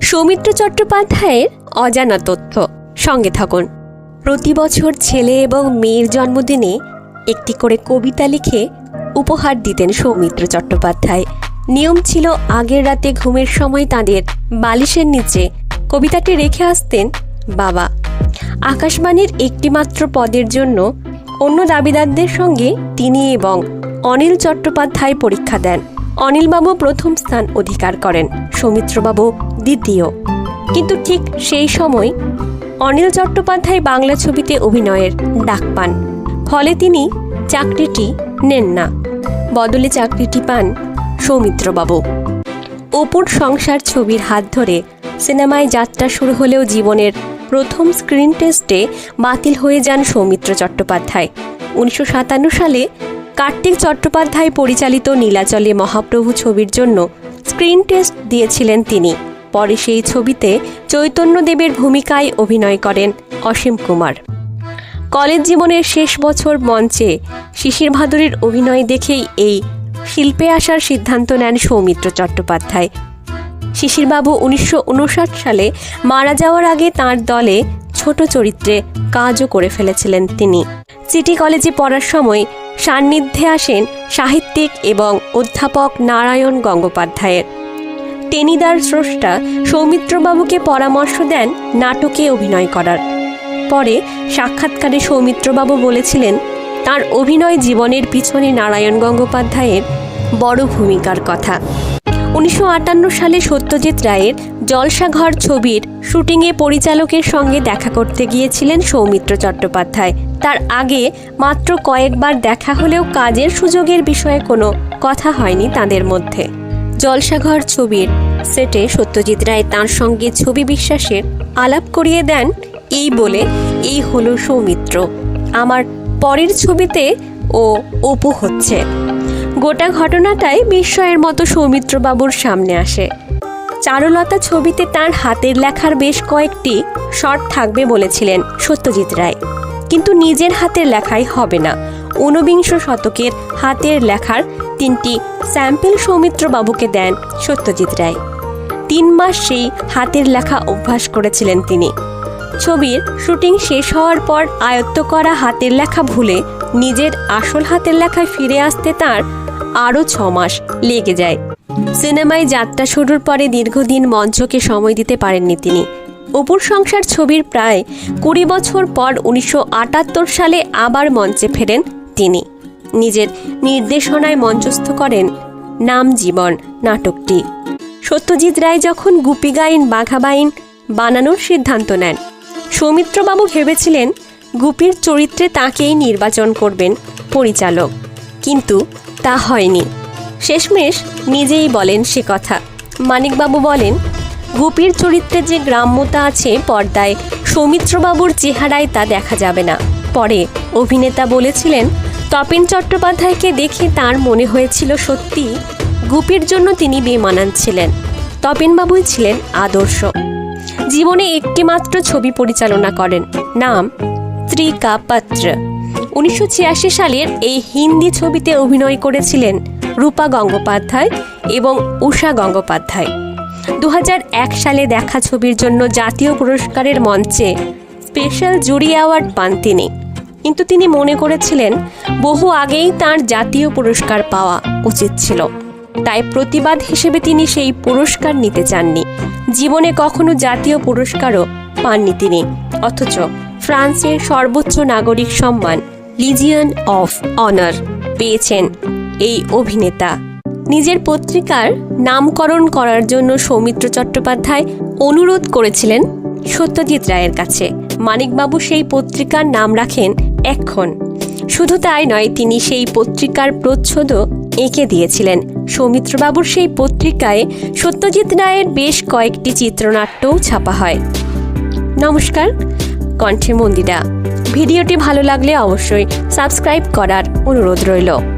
সৌমিত্র চট্টোপাধ্যায়ের অজানা তথ্য। সঙ্গে থাকুন। প্রতি বছর ছেলে এবং মেয়ের জন্মদিনে একটি করে কবিতা লিখে উপহার দিতেন সৌমিত্র চট্টোপাধ্যায়। নিয়ম ছিল আগের রাতে ঘুমের সময় তাদের বালিশের নিচে কবিতাটি রেখে আসতেন বাবা। আকাশবাণীর একটিমাত্র পদের জন্য অন্য দাবিদারদের সঙ্গে তিনি এবং অনিল চট্টোপাধ্যায় পরীক্ষা দেন। অনিলবাবু প্রথম স্থান অধিকার করেন, সৌমিত্রবাবু দ্বিতীয়। কিন্তু ঠিক সেই সময় অনিল চট্টোপাধ্যায় বাংলা ছবিতে অভিনয়ের ডাক পান। ফলে তিনি চাকরিটি নেন না, বদলে চাকরিটি পান সৌমিত্রবাবু। অপুর সংসার ছবির হাত ধরে সিনেমায় যাত্রা শুরু হলেও জীবনের প্রথম স্ক্রিন টেস্টে বাতিল হয়ে যান সৌমিত্র চট্টোপাধ্যায়। উনিশশো সাতান্ন সালে কার্তিক চট্টোপাধ্যায় পরিচালিত নীলাচলে মহাপ্রভু ছবির জন্য স্ক্রিন টেস্ট দিয়েছিলেন তিনি। পরে সেই ছবিতে চৈতন্যদেবের ভূমিকায় অভিনয় করেন অসীম কুমার। কলেজ জীবনের শেষ বছর মঞ্চে শিশির ভাদুরীর অভিনয় দেখেই এই শিল্পে আসার সিদ্ধান্ত নেন সৌমিত্র চট্টোপাধ্যায়। শিশিরবাবু উনিশশো উনষাট সালে মারা যাওয়ার আগে তার দলে ছোট চরিত্রে কাজও করে ফেলেছিলেন তিনি। সিটি কলেজে পড়ার সময় সান্নিধ্যে আসেন সাহিত্যিক এবং অধ্যাপক নারায়ণ গঙ্গোপাধ্যায়ের। টেনিদার স্রষ্টা সৌমিত্রবাবুকে পরামর্শ দেন নাটকে অভিনয় করার। পরে সাক্ষাৎকারে সৌমিত্রবাবু বলেছিলেন, তার অভিনয় জীবনের পিছনে নারায়ণ গঙ্গোপাধ্যায়ের বড় ভূমিকার কথা। উনিশশো আটান্ন সালে সত্যজিৎ রায়ের জলসাঘর ছবির শুটিংয়ে পরিচালকের সঙ্গে দেখা করতে গিয়েছিলেন সৌমিত্র চট্টোপাধ্যায়। তার আগে মাত্র কয়েকবার দেখা হলেও কাজের সুযোগের বিষয়ে কোনো কথা হয়নি তাদের মধ্যে। জলসাঘর ছবির সেটে সত্যজিৎ রায় তাঁর সঙ্গে ছবি বিশ্বাসের আলাপ করিয়ে দেন, এই বলে, এই হলো সৌমিত্র। আমার পরের ছবিতে ও অপু হচ্ছে। গোটা ঘটনাটাই বিস্ময়ের মতো সৌমিত্রবাবুর সামনে আসে। চারুলতা ছবিতে তার হাতের লেখার বেশ কয়েকটি শর্ট থাকবে বলেছিলেন সত্যজিৎ রায়। কিন্তু নিজের হাতের লেখাই হবে না। ঊনবিংশ শতকের হাতের লেখার তিনটি স্যাম্পল সৌমিত্রবাবুকে দেন সত্যজিৎ রায়। তিন মাস সেই হাতের লেখা অভ্যাস করেছিলেন তিনি। ছবির শুটিং শেষ হওয়ার পর আয়ত্ত করা হাতের লেখা ভুলে নিজের আসল হাতের লেখায় ফিরে আসতে তার আরও ছ মাস লেগে যায়। সিনেমায় যাত্রা শুরুর পরে দীর্ঘদিন মঞ্চকে সময় দিতে পারেননি তিনি। অপুর সংসার ছবির প্রায় কুড়ি বছর পর উনিশশো আটাত্তর সালে আবার মঞ্চে ফেরেন তিনি। নিজের নির্দেশনায় মঞ্চস্থ করেন নাম জীবন নাটকটি। সত্যজিৎ রায় যখন গুপি গাইন বাঘাবাইন বানানোর সিদ্ধান্ত নেন, সৌমিত্রবাবু ভেবেছিলেন গুপির চরিত্রে তাকেই নির্বাচন করবেন পরিচালক। কিন্তু তা হয়নি। শেষমেশ নিজেই বলেন সে কথা। মানিকবাবু বলেন, গুপির চরিত্রে যে গ্রাম্যতা আছে পর্দায়, সৌমিত্রবাবুর চেহারায় তা দেখা যাবে না। পরে অভিনেতা বলেছিলেন, তপেন চট্টোপাধ্যায়কে দেখে তার মনে হয়েছিল সত্যি গুপির জন্য তিনি বেমানান ছিলেন। তপেনবাবুই ছিলেন আদর্শ। জীবনে একটিমাত্র ছবি পরিচালনা করেন, নাম ত্রিকা পাত্র উনিশশো সালের এই হিন্দি ছবিতে অভিনয় করেছিলেন রূপা গঙ্গোপাধ্যায় এবং উষা গঙ্গোপাধ্যায়। দু হাজার এক সালে দেখা ছবির জন্য জাতীয় পুরস্কারের মঞ্চে স্পেশাল জুরি অ্যাওয়ার্ড পান তিনি। কিন্তু তিনি মনে করেছিলেন, বহু আগেই তার জাতীয় পুরস্কার পাওয়া উচিত ছিল। তাই প্রতিবাদ হিসেবে তিনি সেই পুরস্কার নিতে চাননি। জীবনে কখনো জাতীয় পুরস্কারও পাননি তিনি। অথচ ফ্রান্সের সর্বোচ্চ নাগরিক সম্মান লিজিয়ান অফ অনার পেয়েছেন। এই অভিনেতা। নিজের পত্রিকার নামকরণ করার জন্য সৌমিত্র চট্টোপাধ্যায় অনুরোধ করেছিলেন সত্যজিৎ রায়ের কাছে। মানিকবাবু সেই পত্রিকার নাম রাখেন এক্ষণ শুধু তাই নয়, তিনি সেই পত্রিকার প্রচ্ছদও এঁকে দিয়েছিলেন। সৌমিত্রবাবুর সেই পত্রিকায় সত্যজিৎ রায়ের বেশ কয়েকটি চিত্রনাট্যও ছাপা হয়। নমস্কার, কণ্ঠে মন্দিরা। ভিডিওটি ভালো লাগলে অবশ্যই সাবস্ক্রাইব করার অনুরোধ রইল।